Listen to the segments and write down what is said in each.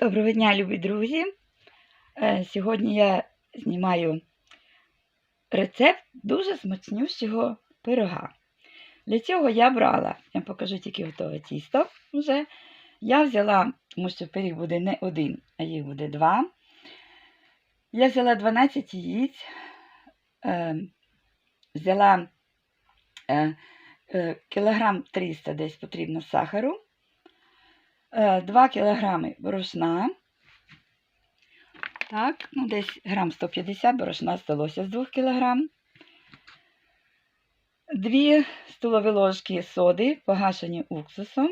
Доброго дня, любі друзі! Е, Сьогодні я знімаю рецепт дуже смачнющого пирога. Для цього я брала, я покажу тільки готове тісто вже. Я взяла, тому що пиріг буде не один, а їх буде два. Я взяла 12 яєць, е, взяла е, кілограм 300 десь потрібно сахару. 2 кг борошна. Так, ну десь грам 150 борошна сталося з 2 кг. 2 столові ложки соди, погашені уксусом.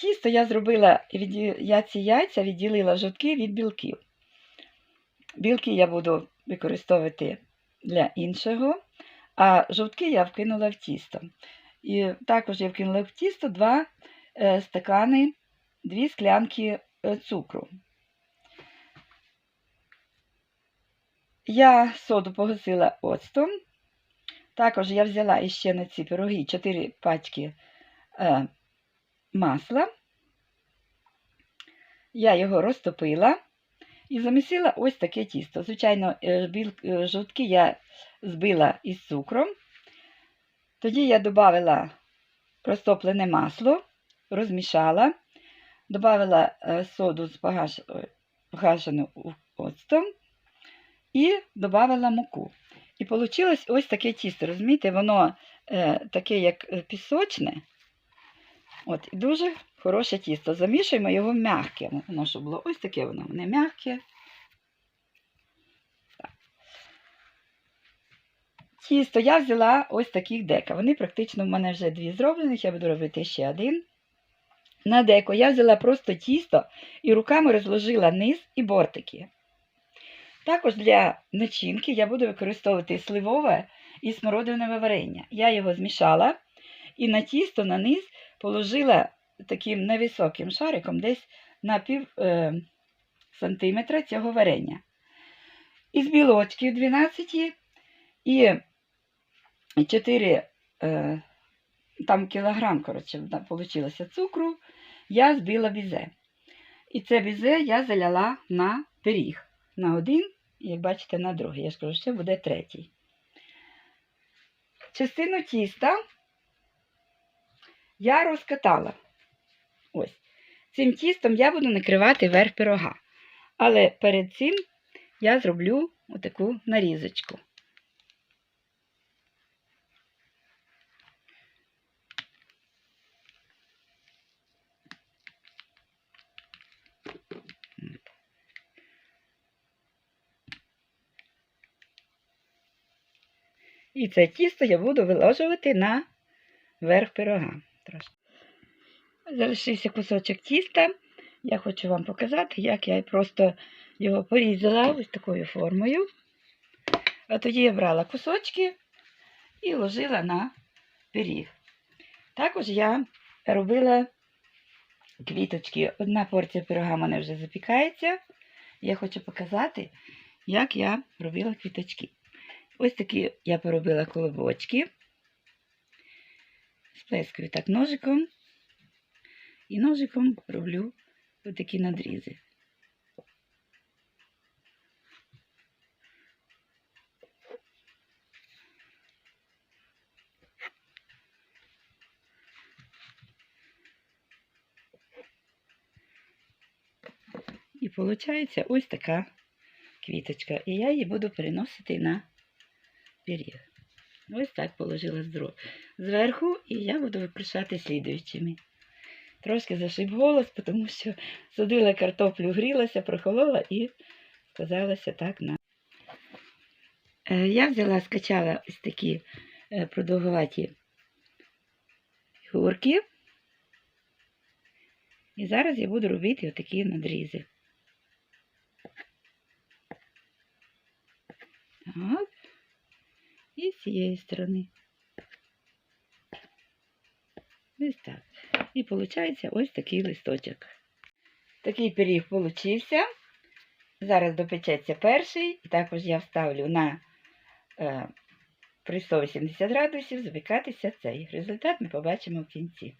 Тісто я зробила, я ці яйця відділила жовтки від білків. Білки я буду використовувати для іншого, а жовтки я вкинула в тісто. І також я вкинула в тісто 2 е, стакани, 2 склянки е, цукру. Я соду погасила оцтом. Також я взяла іще на ці пироги 4 пачки е, масла. Я його розтопила і замісила ось таке тісто. Звичайно, е, е, жовтки я збила із цукром. Тоді я додала розтоплене масло, розмішала, додала е, соду з погашену оцтом і додала муку. І вийшло ось таке тісто. Розумієте, воно е, таке, як е, пісочне. От, і дуже хороше тісто. Замішуємо його м'яке. Воно щоб було ось таке воно не м'яке. Тісто я взяла ось таких дека. Вони практично в мене вже дві зроблених, я буду робити ще один. На деко я взяла просто тісто і руками розложила низ і бортики. Також для начинки я буду використовувати сливове і смородинове варення. Я його змішала і на тісто на низ положила таким невисоким шариком десь на пів е, сантиметра цього варення. Із білочків 12 і 4 е, там кілограм, коротше, вийшло цукру, я збила бізе. І це бізе я заляла на пиріг. На один, як бачите, на другий. Я ж кажу, ще буде третій. Частину тіста я розкатала. Ось. Цим тістом я буду накривати верх пирога. Але перед цим я зроблю отаку нарізочку. І це тісто я буду виложувати на верх пирога. Залишився кусочок тіста. Я хочу вам показати, як я просто його порізала ось такою формою. А тоді я брала кусочки і ложила на пиріг. Також я робила квіточки. Одна порція пирога в мене вже запікається. Я хочу показати, як я робила квіточки. Ось такі я поробила колобочки. Сплескаю так ножиком. І ножиком роблю ось такі надрізи. І виходить ось така квіточка. І я її буду переносити на пиріг. Ось так положила зверху, і я буду викрушати слідуючими. Трошки зашиб голос, тому що садила картоплю, грілася, прохолола і сказалася так на. Е, Я взяла, скачала ось такі е, продовгуваті фігурки. І зараз я буду робити отакі надрізи. Так. І з цієї сторони. Ось так. І виходить ось такий листочок. Такий пиріг получився. Зараз допечеться перший, і також я вставлю на е, при 180 градусів запікатися цей. Результат ми побачимо в кінці.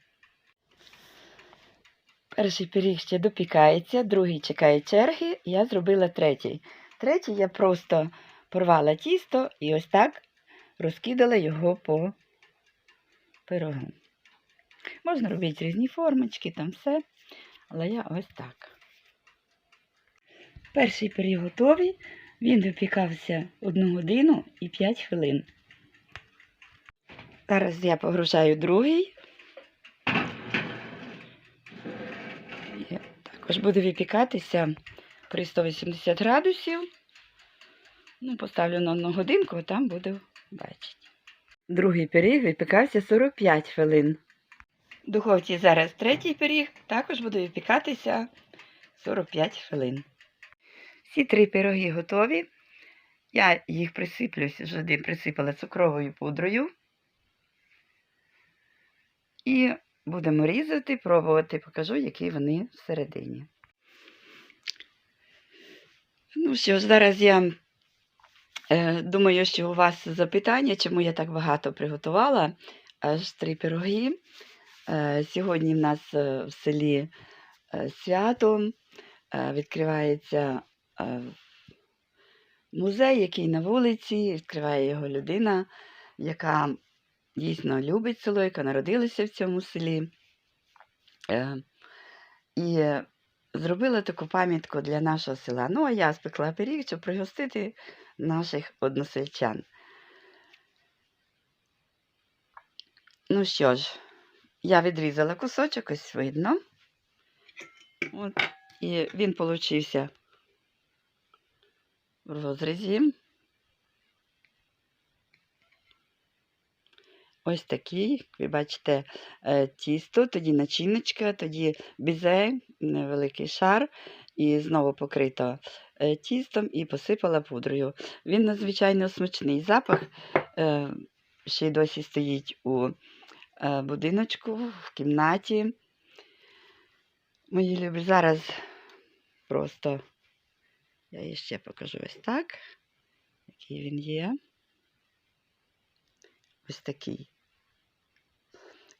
Перший пиріг ще допікається, другий чекає черги, я зробила третій. Третій я просто порвала тісто і ось так розкидала його по пирогу. Можна робити різні формочки, там все, але я ось так. Перший пиріг готовий, він випікався 1 годину і 5 хвилин. Зараз я погружаю другий. І також буде випікатися при 180 градусів. Ну, поставлю на одну годинку, а там буду бачити. Другий пиріг випікався 45 хвилин. В духовці зараз третій пиріг, також буде випікатися 45 хвилин. Всі три пироги готові. Я їх присиплю, вже присипала цукровою пудрою. І будемо різати, пробувати, покажу, які вони всередині. Ну що ж, зараз я думаю, що у вас запитання, чому я так багато приготувала. Аж три пироги. Е, сьогодні в нас е, в селі е, свято, е, відкривається е, музей, який на вулиці, відкриває його людина, яка дійсно любить село, яка народилася в цьому селі. Е, І е, зробила таку пам'ятку для нашого села. Ну, а я спекла пиріг, щоб пригостити наших односельчан. Ну що ж, я відрізала кусочок, ось видно. От, і він получився в розрізі. Ось такий, ви бачите, е, тісто, тоді начиночка, тоді бізе, невеликий шар, і знову покрито е, тістом і посипала пудрою. Він надзвичайно смачний запах. е, Ще й досі стоїть у е, будиночку, в кімнаті. Мої любі, зараз просто я її ще покажу ось так, який він є. Ось такий.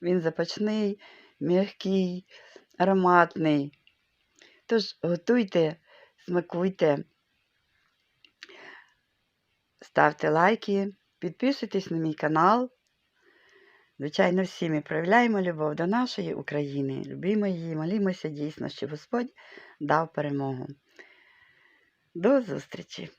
Він запачний, м'який, ароматний. Тож готуйте, смакуйте, ставте лайки, підписуйтесь на мій канал. Звичайно, всі ми проявляємо любов до нашої України. Любимо її, молімося дійсно, що Господь дав перемогу. До зустрічі!